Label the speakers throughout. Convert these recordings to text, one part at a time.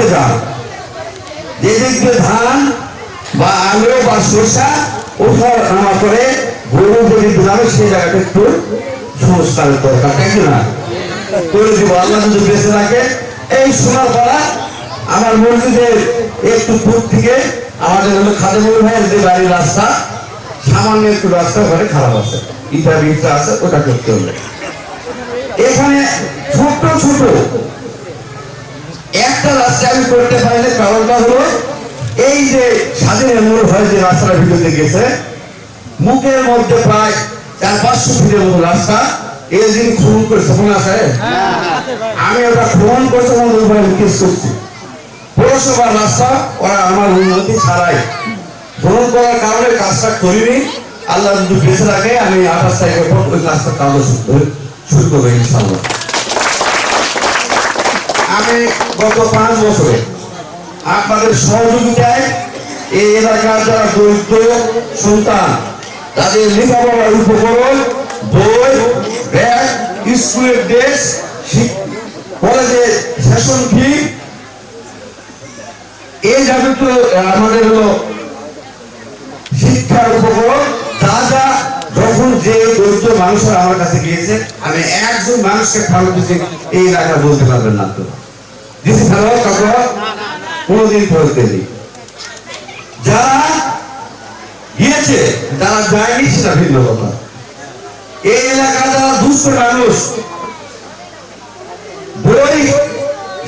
Speaker 1: রূপে যান যে দিয়ে ধান বা আলু বা শসা ওঠা নামা করে গরু যদি যাবে সেই জায়গাটা একটু সংস্কারের দরকার, তাই না? করে দিব, আল্লাহ যদি বেঁচে এই সোনার পাড়া আমার মসজিদের একটু দূর থেকে আমাদের হলো যে বাড়ির রাস্তা, সামান্য একটু রাস্তা, ওখানে খারাপ আছে। ইটা, বিটা আছে, ওটা করতে হবে। এখানে ছোট ছোট আমি করতে কারণটা হলো এই যে স্বাধীনের মূল হয় যে রাস্তাটা ভিতরে গেছে মুখের মধ্যে প্রায় চার পাঁচশো ফিটের মতো রাস্তা এই যিনি খুন করেছে মনে আছে? আমি ওটা খুন করছে মনে কেস করছি পৌরসভার রাস্তা ওরা আমার উন্নতি ছাড়াই ভ্রমণ করার কারণে কাজটা করিনি। আল্লাহ যদি বেঁচে রাখে আমি আঠাশ তারিখের পর ওই কাজটা কাজ শুরু করব ইনশাল্লাহ আমি গত পাঁচ বছরে আপনাদের সহযোগিতায় এই এলাকার যারা দরিদ্র সন্তান, তাদের লেখাপড়ার উপকরণ, বই, ব্যাগ, স্কুলের ড্রেস সেশন ফি, এই আমাদের হলো শিক্ষার উপকরণ, যা যা যখন যে দরিদ্র মানুষের আমার কাছে গিয়েছে, আমি একজন মানুষকে দিচ্ছি এই এলাকা বলতে পারবেন না তো। ফেরত কাপড় কোনোদিন ফেরত দেয়নি যারা গিয়েছে যারা যায়নি সেটা ভিন্ন কথা। এই এলাকার যারা দুস্থ মানুষ, বই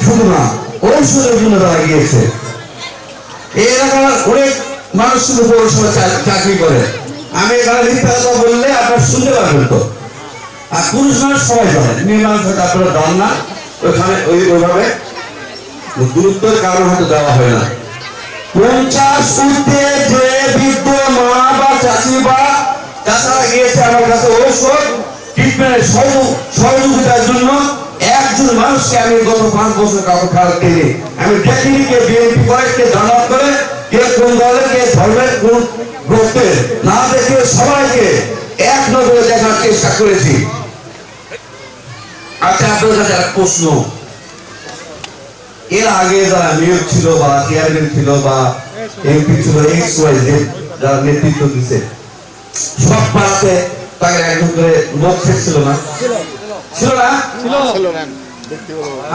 Speaker 1: শুধু না, ঔষধের জন্য তারা গিয়েছে। এই এলাকার অনেক মানুষ শুধু পৌরসভা চাকরি করে। আমি এখানে মিথ্যা কথা বললে আপনার শুনতে পারবেন তো। আর পুরুষ মানুষ সবাই জানেন মেয়ে মানুষ আপনারা জান না ওইখানে ওই ওইভাবে গুরুত্বের কারণ হয়তো দেওয়া হয় না। পঞ্চাশ ঊর্ধ্বে যে বৃদ্ধ মা বা চাষি বা চাষারা গিয়েছে আমার কাছে ঔষধ ট্রিটমেন্টের সহযোগ- সহযোগিতার জন্য। একজন মানুষকে আমি গত পাঁচ বছর ফেরত দিইনি। আমি দেখিনি কে বিএনপি করে, কে জামাত করে, কে কোন দলের, কে ধর্মের কোন গোত্রের না দেখে সবাইকে এক নজরে দেখার চেষ্টা করেছি। আচ্ছা আপনার কাছে এক প্রশ্ন। এর আগে যারা মেয়র ছিল বা চেয়ারম্যান ছিল বা এমপি ছিল এক্স ওয়াই জেড যারা নেতৃত্ব দিছে সব পাড়াতে তাকে একজন করে লোক সেট ছিল না? ছিল না?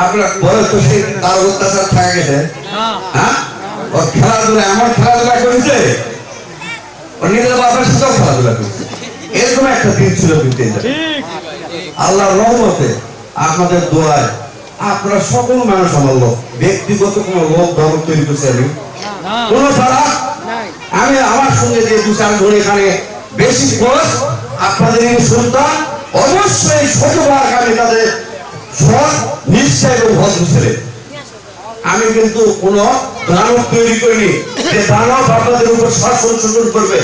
Speaker 1: আপনার বয়স তো সেই তার অত্যাচার থাকে গেছে। হ্যাঁ? ও খেলাধুলা এমন খেলাধুলা করেছে ও নিজের বাবার সাথেও খেলাধুলা করেছে। এরকম একটা দিন ছিল কিন্তু এটা। আল্লাহর রহমতে আপনাদের দোয়ায় আপনারা সকল মানুষ আমার লোক। ব্যক্তিগত কোনো লোক ধর্ম তৈরি করছে আমি। কোন ছাড়া আমি আমার সঙ্গে যে দু চার জন এখানে বেশি ক্লোজ আপনাদের এই সন্তান অবশ্যই শতবার আমি তাদের সৎ নিশ্চয় এবং ভদ্র ছেলে। আমি কিন্তু কোন দানব তৈরি করিনি। যে দানব আপনাদের উপর শাসন শোষণ করবে।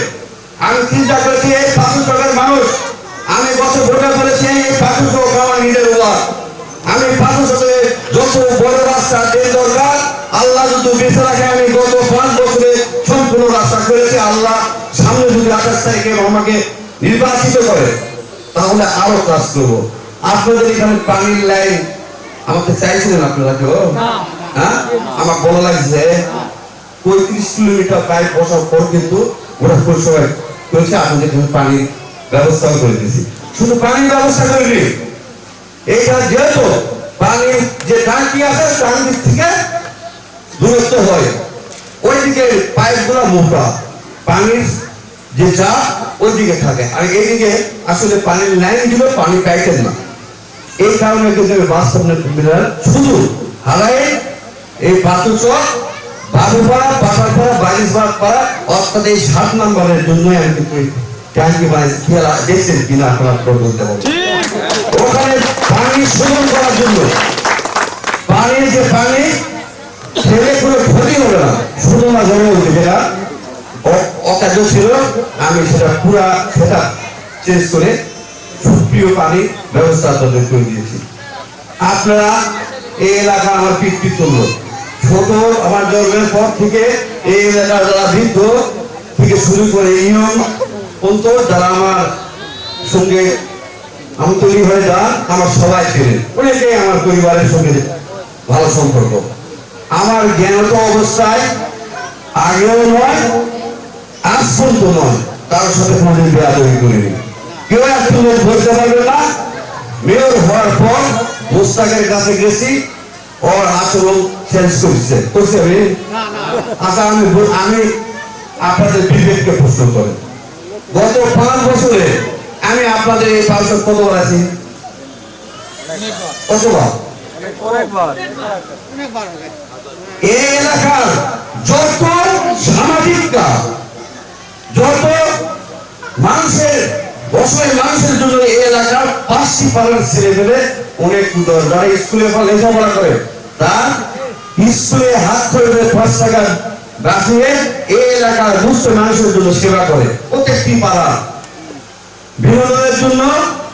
Speaker 1: আমি চিন্তা করেছি এই পাঁচশো টাকার মানুষ আমি গত ভোটে করেছি এই আমার নিজের ওয়ার আমি পাঁচশো টাকা যত বড় রাস্তা যে দরকার আল্লাহ যদি বেঁচে রাখে আমি গত পাঁচ বছরে সম্পূর্ণ রাস্তা করেছি। আল্লাহ সামনে যদি আঠাশ তারিখে আমাকে নির্বাচিত করে তাহলে আরও কাজ করব। আপনাদের এখানে পানির লাইন আমাকে চাইছিলেন আপনারা কেউ? হ্যাঁ? আমার ভালো লাগছে পঁয়ত্রিশ কিলোমিটার পাইপ বসার পর কিন্তু ওরা পরিষেবায় করেছে আপনাদের এখানে পানির ব্যবস্থাও করে দিয়েছি। শুধু পানির ব্যবস্থা করিনি এইটা যেহেতু পানির যে টাঙ্কি আছে টাঙ্কির থেকে দূরত্ব হয়। ওইদিকে পাইপগুলো মোটা পানির যে চাপ ওইদিকে থাকে। আর এইদিকে আসলে পানির লাইন দিল পানি পাইতেন না। এই কারণে কিন্তু মিলার শুধু হালাই এই বাতুচক বাবুপাড়া পাশাপাড়া বাইশবার পাড়া অর্থাৎ এই সাত নম্বরের জন্যই আমি কিন্তু ট্যাঙ্কি বানিয়েছি। খেলা দেখছেন কিনা আপনারা বলতে পারবেন। ওখানে পানি শোধন করার জন্য। পানির যে পানি ছেলে কোনো ক্ষতি হবে না। শুধু না জমে উঠবে যেটা অকার্য ছিল, আমি সেটা পুরা সেটা চেঞ্জ করে সুপ্রিয় পানির ব্যবস্থা আপনাদের করে দিয়েছি। আপনারা এই এলাকা আমার পিতৃতুল্য ছোট আমার জন্মের পর থেকে এই এলাকার যারা বৃদ্ধ থেকে শুরু করে ইয়ং পর্যন্ত যারা আমার সঙ্গে আমি তৈরি হয়ে যান আমার সবাই ছিলেন অনেকেই আমার পরিবারের সঙ্গে ভালো সম্পর্ক। আমার জ্ঞানত অবস্থায় আগেও নয় আজ পর্যন্ত নয়। কারোর সাথে কোনোদিন বেয়াদবি করিনি কেউ বলতে পারবে না। মেয়র হওয়ার পর মোস্তাকের কাছে গেছি। ওর আচরণ চেঞ্জ করছে। করছে আমি? আচ্ছা আমি আমি আপনাদের বিবেককে প্রশ্ন করি। গত পাঁচ বছরে আমি আপনাদের এই পাঁচশো কতবার আছি? কতবার? এই এলাকার যত সামাজিক কাজ যত মানুষের অসহায় মানুষের জন্য এই এলাকার পাঁচটি পাড়ার ছেলে পেলে অনেক যারা স্কুলে লেখাপড়া করে তার স্কুলে হাত করে পাঁচ টাকা বাঁচিয়ে এই এলাকার দুস্থ মানুষের জন্য সেবা করে। প্রত্যেকটি পাড়া বিনোদনের জন্য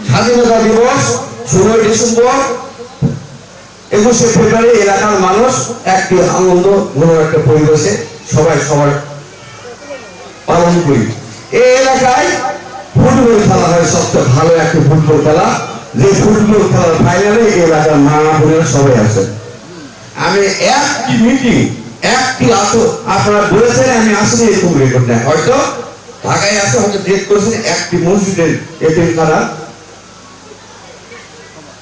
Speaker 1: স্বাধীনতা দিবস, ষোলোই ডিসেম্বর, একুশে ফেব্রুয়ারি এলাকার মানুষ একটি আনন্দ ঘন একটা পরিবেশে সবাই সবার পালন করি। এই এলাকায় ফুটবল খেলা হয় সবচেয়ে ভালো একটি ফুটবল খেলা। যে ফুটবল খেলার ফাইনালে এই এলাকার মা বোনেরা সবাই আছে আমি একটি মিটিং একটি আসো আপনারা বলেছেন আমি আসলে এরকম রেকর্ড নেই হয়তো ঢাকায় আছে হয়তো ডেট করেছেন একটি মসজিদের এটিএম খানা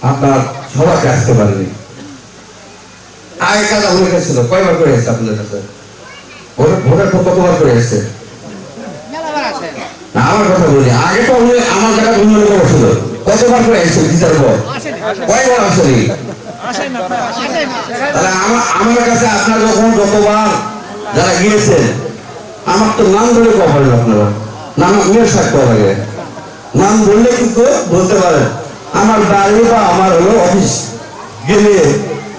Speaker 1: আপনার সবাইকে আসতে পারেনি। আগে কাছে ছিল কয়বার করে এসছে আপনাদের কাছে? ভোটের পর কতবার করে এসছে? আমার কথা বলি আগে তো আমার জায়গা উন্নয়ন করেছিল কতবার করে এসেছিল বিচার পর? কয়বার আসেনি। তাহলে আমার আমার কাছে আপনার যখন যতবার যারা গিয়েছেন আমার তো নাম ধরে কখন বলেন আপনারা। নাম মেয়ের থাকতে লাগে। নাম বললে কিন্তু বলতে পারেন, আমার বাড়ি বা আমার হলো অফিস। গেলে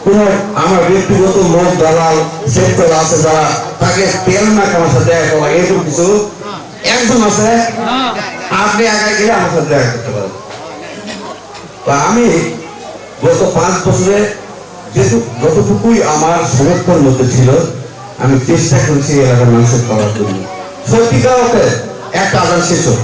Speaker 1: কোন আমার ব্যক্তিগত লোক দালাল, সেক্টর আছে যারা তাকে তেল না আমার সাথে দেখা করা, এরকম কিছু একজন আছে, আপনি একা গেলে আমার সাথে দেখা করতে পারেন। তো আমি গত পাঁচ বছরে যেটু, যতটুকুই আমার সমর্থন মধ্যে ছিল আমি চেষ্টা করছি এলাকার মানুষের করার জন্য সত্যিকার একটা আদান শেষ হোক।